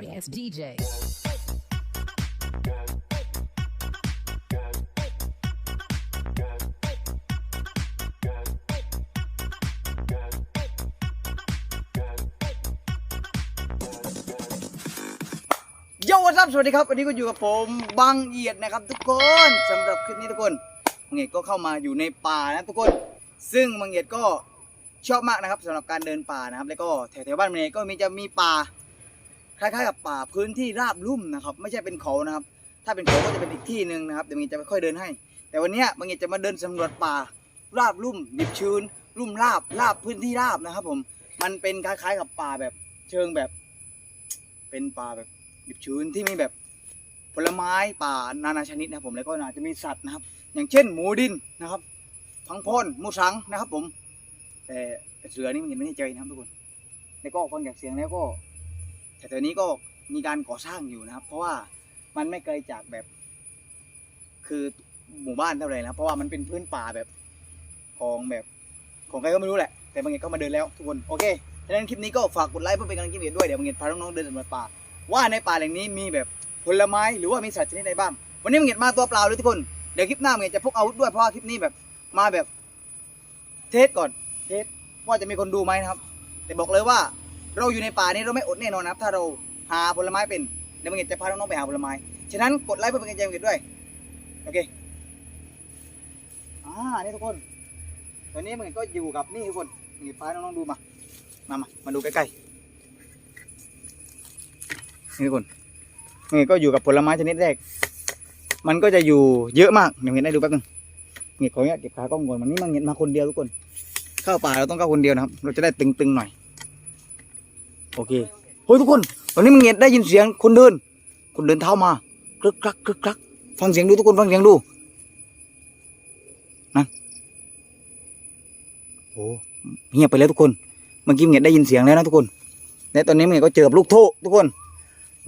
sorry ass DJ. โยวัสดีสวัสดีครับ วันนี้ก็อยู่กับผมบางเอียดนะครับทุกคนสำหรับคลิปนี้ทุกคนมังเอียดก็เข้ามาอยู่ในป่านะทุกคน ซึ่งมังเอียดก็ชอบมากนะครับสำหรับการเดินป่านะครับ แล้วก็แถวๆบ้านมังเอียดก็มีจะมีป่า คล้ายๆกับป่าพื้นที่ราบลุ่มนะครับ ไม่ใช่เป็นเขานะครับ ถ้าเป็นเขาก็จะเป็นอีกที่หนึ่งนะครับเดี๋ยวมังเอีจะไม่ค่อยเดินให้ แต่วันนี้มังเอีจะมาเดินสำรวจป่าราบลุ่มดิบชื้น ลุ่มราบราบพื้นที่ราบนะครับ ผมมันเป็นคล้ายๆกับป่าแบบเชิงแบบ เป็นป่าแบบดิบชื้นที่มีแบบผลไม้ป่านานาชนิดนะครับผมแล้วก็อาจจะมีสัตว์นะครับ อย่างเช่น หมูดินนะครับพังพรหมูสังนะครับ ผม แต่เสือนี่มันยังไม่ได้เจอนะครับทุกคนแล้วก็ฟังจากเสียงแล้วก็ แต่ตอนนี้ก็มีการก่อสร้างอยู่นะครับ เพราะว่ามันไม่ไกลจากแบบ คือหมู่บ้านเท่าไหร่นะเพราะว่ามันเป็นพื้นป่าแบบของแบบของใครก็ไม่รู้แหละ แต่บางอย่างก็มาเดินแล้วทุกคนโอเคดังนั้นคลิปนี้ก็ฝากกดไลค์เพื่อเป็นกำลังใจให้ด้วยเดี๋ยวบางอย่างพาน้องๆเดินสำรวจป่า ว่าในป่าแหล่งนี้มีแบบผลไม้หรือว่ามีสัตว์ชนิดใดบ้างวันนี้มึงเห็นมาตัวเปล่าเลยทุกคนเดี๋ยวคลิปหน้ามึงเห็นจะพกอาวุธด้วยเพราะว่าคลิปนี้แบบมาแบบเทสก่อนเทสว่าจะมีคนดูไหมนะครับ แต่บอกเลยว่า เราอยู่ในป่านี้เราไม่อดแน่นอนนะครับ ถ้าเราหาผลไม้เป็นเดี๋ยวมึงเห็นจะพาน้องๆไปหาผลไม้ฉะนั้นกดไลค์เพื่อเป็นกำลังใจมึงเห็นด้วยโอเคอ่านี่ทุกคน ตอนนี้มึงเห็นก็อยู่กับนี่ทุกคนมึงเห็นพาน้องๆดูมามามามาดูใกล้ๆนี่ทุกคนนี่ก็อยู่กับผลไม้ชนิดแรก มันก็จะอยู่เยอะมากเดี๋ยวเห็นได้ดูแป๊บนึงนี่ขออนุญาตเก็บขากล้องก่อนวันนี้มันเห็นมาคนเดียวทุกคน เข้าป่าเราต้องเข้าคนเดียวนะครับ เราจะได้ตึงๆหน่อย โอเคเฮ้ยทุกคนตอนนี้มึงเห็นได้ยินเสียงคนเดิน คนเดินเท้ามากรึกกรักกรึกกรัก ฟังเสียงดูทุกคนฟังเสียงดูนั่นโอ้เงียบไปแล้วทุกคนเมื่อกี้มึงเห็นได้ยินเสียงแล้วนะทุกคนและตอนนี้มึงเห็นก็เจอบลูกโททุกคน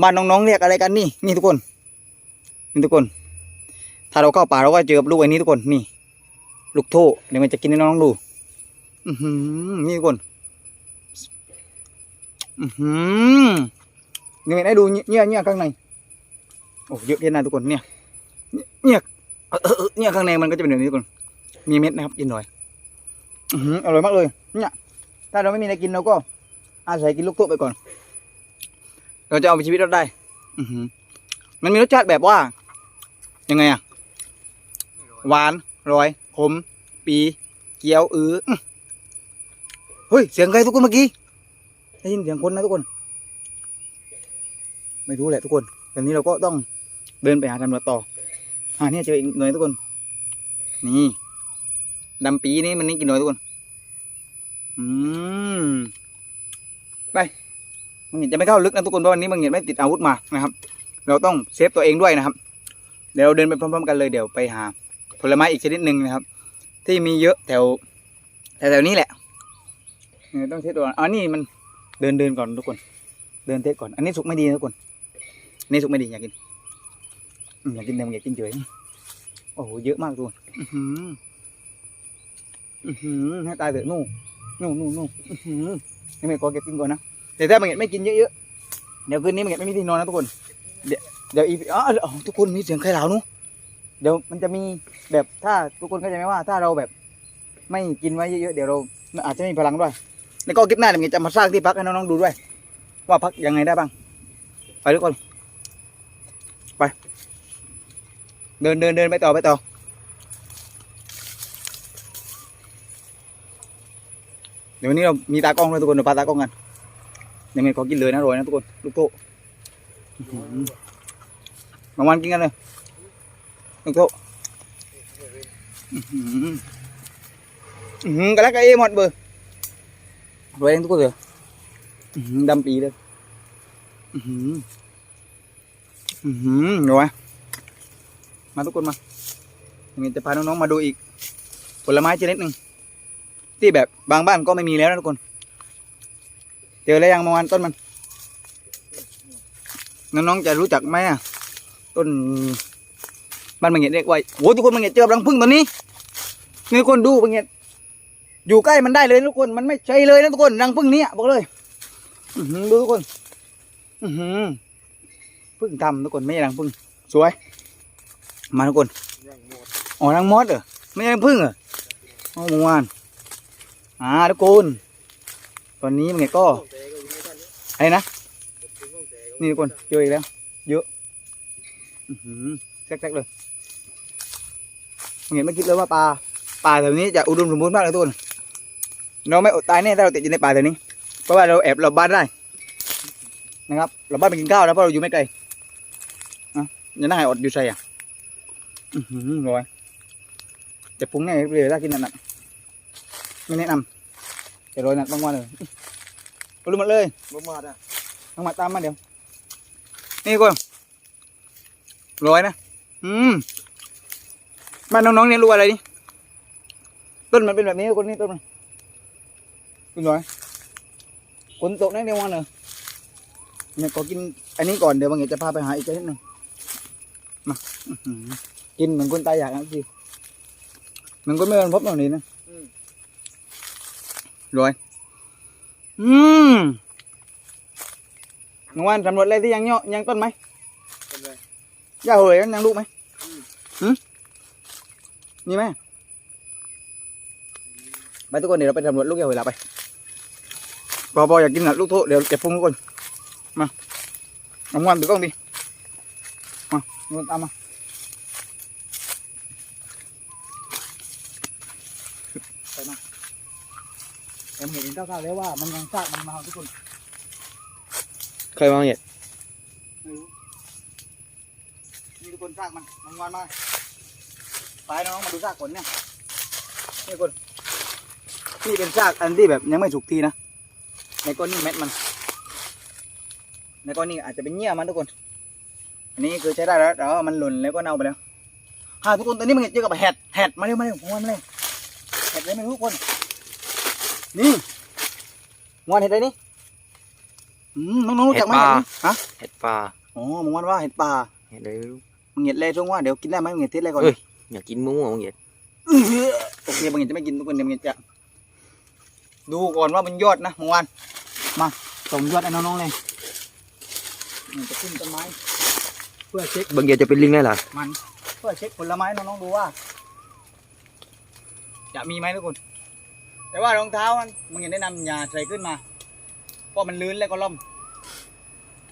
บ้านน้องๆเรียกอะไรกันนี่นี่ทุกคนนี่ทุกคน ถ้าเราเข้าป่าเราก็เจอลูกไอ้นี้ทุกคนนี่ ลูกโทเดี๋ยวมันจะกินให้น้องๆดู อือหือนี่ทุกคน อือหือนี่ให้ดูเนี่ยเนี่ยข้างในโอ้เยอะเท่นะทุกคนเนี่ยเนี่ยเออเนี่ยข้างในมันก็จะเป็นแบบนี้ทุกคนมีเม็ดนะครับกินหน่อยอือหืออร่อยมากเลยเนี่ยถ้าเราไม่มีอะไรกินเราก็อาศัยกินลูกโทไปก่อน เราจะเอาไปชีวิตเราได้อือหือมันมีรสชาติแบบว่า ยังไงอะหวานร่อยขมปี เกี๊ยวอืออื้อเฮ้ย เสียงใครทุกคนเมื่อกี้ ได้ยินเสียงคนนะทุกคน ไม่รู้แหละทุกคนตอนนี้เราก็ต้องเดินไปหาตำรวจต่ออ่าเนี่ยเจออีกหน่วยทุกคน นี่ดำปีนี่มันนี่กินหน่วยทุกคน อืมไปมังเห็นจะไม่เข้าลึกนะทุกคนเพราะวันนี้มังเห็นไม่ติดอาวุธมานะครับ เราต้องเซฟตัวเองด้วยนะครับ เดี๋ยวเราเดินไปพร้อมๆกันเลยเดี๋ยวไปหา ผลไม้อีกชนิดหนึ่งนะครับ ที่มีเยอะแถวแถวๆนี้แหละต้องเทสตัวอ๋อนี่มัน เดินเดินก่อนทุกคน เดินเทสก่อน อันนี้สุกไม่ดีนะทุกคนอันนี้สุกไม่ดีอยากกินอยากกินแต่มังอยากกินเฉยโอ้โหเยอะมากทุกคนอื้อหืออื้อหือให้ตายเถอะนู่นนู่นนู่นู่นอื้อหือยังไม่ขอเก็บกินก่อนนะแต่ถ้าบางอย่างไม่กินเยอะๆเดี๋ยวคืนนี้บางอย่างไม่มีที่นอนนะทุกคน เดี๋ยวเดี๋ยวอีอ๋ออ๋อทุกคนมีเสียงใครเหล่านู้เดี๋ยวมันจะมีแบบถ้าทุกคนเข้าใจไหมว่า ถ้าเราแบบ ไม่กินไว้เยอะๆเดี๋ยวเราอาจจะไม่มีพลังด้วย แล้วก็คลิปหน้าเดี๋ยวจะมาสร้างที่พักให้น้องๆดูด้วย ว่าพักยังไงได้บ้าง ไปทุกคนไปเดินเดินเดินไปต่อไปต่อเดี๋ยววันนี้เรามีตากล้องด้วยทุกคนเดี๋ยวพาตากล้องกันยังไงขอกินเลยนะร่อยนะทุกคนลูกโตอื้อหือบางวันกินกันเลยลูกโตอื้อหืออื้อหือกระลักกระเอหมดเบอร์ รวยเองทุกคนเลยดำปีเลยอื้อหืออื้อหือรวยมาทุกคนมายังไงจะพาน้องๆมาดูอีก ผลไม้ชนิดหนึ่งที่แบบบางบ้านก็ไม่มีแล้วนะทุกคน เจอแล้วยังเมื่อวานต้นมัน น้องๆจะรู้จักไหมอะ ต้นบ้านบางเงียเรียกว่าโอ้ทุกคนบางเงียเจอรังผึ้งตัวนี้นี่ทุกคนดูบางเงีย อยู่ใกล้มันได้เลยทุกคนมันไม่ใช่เลยนะทุกคนรังผึ้งเนี้ยบอกเลยอืดูทุกคน อืพึ่งทำทุกคนไม่ใช่รังพึ่งสวย มาทุกคนอ๋อรังมอสเหรอไม่ใช่รังพึ่งเหรออ๋อเมื่อวานอ่าทุกคนตอนนี้มันไงก็องแต่ก็อยู่ในท่านนี้อะไรนะนี่ทุกคนเจออีกแล้ว เยอะอือหือแซกๆเลยมันเห็นไม่คิดเลยว่าปลาปลาแถวนี้จะอุดมสมบูรณ์มากเลยทุกคน เราไม่อดตายแน่ถ้าเราติดอยู่ในป่าแถวนี้ เพราะว่าเราแอบเราบ้านได้นะครับเราบ้านไปกินข้าวแล้วเพราะเราอยู่ไม่ไกลอะอย่านั่งให้อดอยู่ใส่อะอือหือร้อยแต่ปรุงแน่เลยถ้ากินนั่นน่ะไม่แนะนำแต่ร้อยนัดบางวันเลยก็รู้หมดเลยบ่มาอะลงมาตามมาเดี๋ยว นี่กูร้อยนะอืมบ้านน้องๆเนี่ยรู้อะไรนี่ต้นมันเป็นแบบนี้คนนี้ต้นมัน คุณร้อยฝนตกแน่เดี๋ยววันเหรอเนี่ยขอกินอันนี้ก่อนเดี๋ยวบางทีจะพาไปหาอีกนิดหนึ่งมาอื้อหือกินเหมือนคนตายอยากนะพี่เหมือนคนไม่เคยพบตรงนี้นะร้อยอืมน้องวันสำรวจอะไรที่ยังเนาะยังต้นไหมเป็นไรย่าเหยนั้นยังลูกไหมหืมมีไหมไปทุกคนเดี๋ยวเราไปสำรวจลูกย่าเหยละไป พอพออยากกินนะลูกโทษเดี๋ยวเก็บพุงทุกคนมาน้องวันถือกล้องดิมาน้องวันตามมาไปมาแต่เห็นเจ้าๆแล้วว่ามันยังซากมันมาทุกคนเคยมาเนี่ยไม่รู้นี่ทุกคนซากมันน้องวันมาไปน้องมาดูซากขนเนี่ยนี่คนนี่เป็นซากอันที่แบบยังไม่สุกทีนะ ในก้อนนี่เม็ดมัน ในก้อนนี่อาจจะเป็นเงี้ยมันทุกคน อันนี้คือใช้ได้แล้วแต่ว่ามันหล่นแล้วก็เน่าไปแล้วฮ่าทุกคนตอนนี้มันเจอกับแหดแหดมาเร็วมาเร็วงวนมาเร็วแหดเลยไม่รู้ทุกคน นี่งวนเห็ดอะไรนี่อืมน้องๆรู้จักไหมเห็ดนี่ฮะเห็ดปลาอ๋อมึงว่าว่าเห็ดป่าเห็ดอะไรไม่รู้มึงเห็ดเลยช่วงว่าเดี๋ยวกินได้ไหมมึงเห็ดเทสอะไรก่อนเอ้ยอยากกินมะม่วงเห็ดอื้อหือโอเคมึงเห็ดจะไม่กินทุกคนเดี๋ยวมึงเห็ดจะดูก่อนว่ามันยอดนะมึงวัน มาส่งยอดให้น้องๆเลยมันจะขึ้นต้นไม้ เพื่อเช็คบางอย่างจะเป็นลิงได้เหรอมัน เพื่อเช็คผลไม้น้องๆดูว่า จะมีไหมทุกคน แต่ว่ารองเท้ามันมึงเห็นแนะนำอย่าใส่ขึ้นมา เพราะมันลื่นแล้วก็ล่ม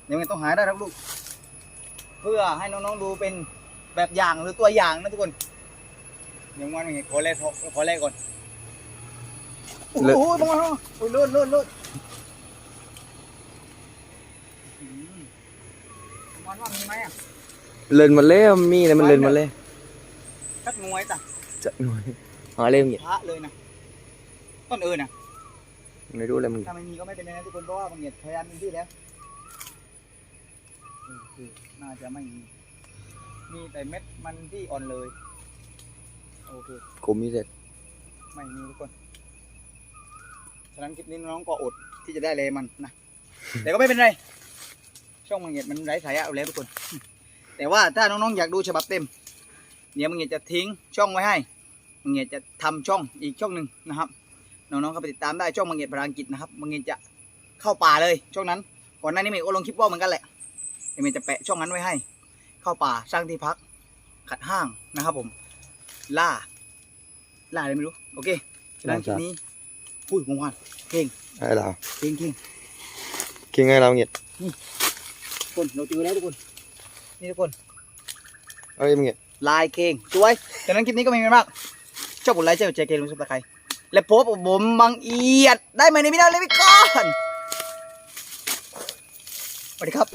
เดี๋ยวมันต้องหาได้ครับลูก เพื่อให้น้องๆดูเป็นแบบอย่างหรือตัวอย่างนะทุกคนเดี๋ยวมันขอแรกขอแรกก่อน โอ้โหตรงนั้นโอ้ยลื่นลื่นลื่นอืม มันว่ามีไหมอะเลินมาแล้วมีอะไรมันเลินมาแล้วสักหน่วยจ้ะจะหน่อยหาเล่มเห็ดพระเลยนะต้นเอิญนะไม่รู้อะไรมึงถ้าไม่มีก็ไม่เป็นไรนะทุกคนเพราะว่าบางเหตุพยายามมีที่แล้วอืมคือน่าจะไม่มีมีแต่เม็ดมันที่อ่อนเลยโอเคกมีเสร็จไม่มีทุกคนฉะนั้นคลิปนี้น้องก็อดที่จะได้เลยมันนะแต่ก็ไม่เป็นไร ช่องมังเงียดมันไร้สาระเอาแล้วทุกคน แต่ว่าถ้าน้องๆอยากดูฉบับเต็ม เดี๋ยวมังเงียดจะทิ้งช่องไว้ให้มังเงียดจะทำช่องอีกช่องหนึ่งนะครับน้องๆก็ไปติดตามได้ช่องมังเงียดพลังกิจนะครับมังเงียดจะเข้าป่าเลยช่องนั้น ก่อนหน้านี้มังเงียดก็ลงคลิปว่าเหมือนกันแหละเดี๋ยวมังเงียดจะแปะช่องนั้นไว้ให้ เข้าป่าสร้างที่พัก ขัดห้างนะครับผม ล่า ล่าอะไรไม่รู้โอเคฉะนั้นคลิปนี้พูดมงคลเก่งไอ้เราเก่งเก่งคิงไงเราเห็ด ทุกคนเราเจอแล้วทุกคน นี่ทุกคนเอ้ยมึงเห็ดลายเก่งสวยฉะนั้นคลิปนี้ก็ไม่มีอะไรมาก ชอบกดไลค์ชอบกดแชร์เกมลงสับตะไคร้และพบกับผมบังเอียดได้ไหมในมินาเลยพี่ก่อนสวัสดีครับ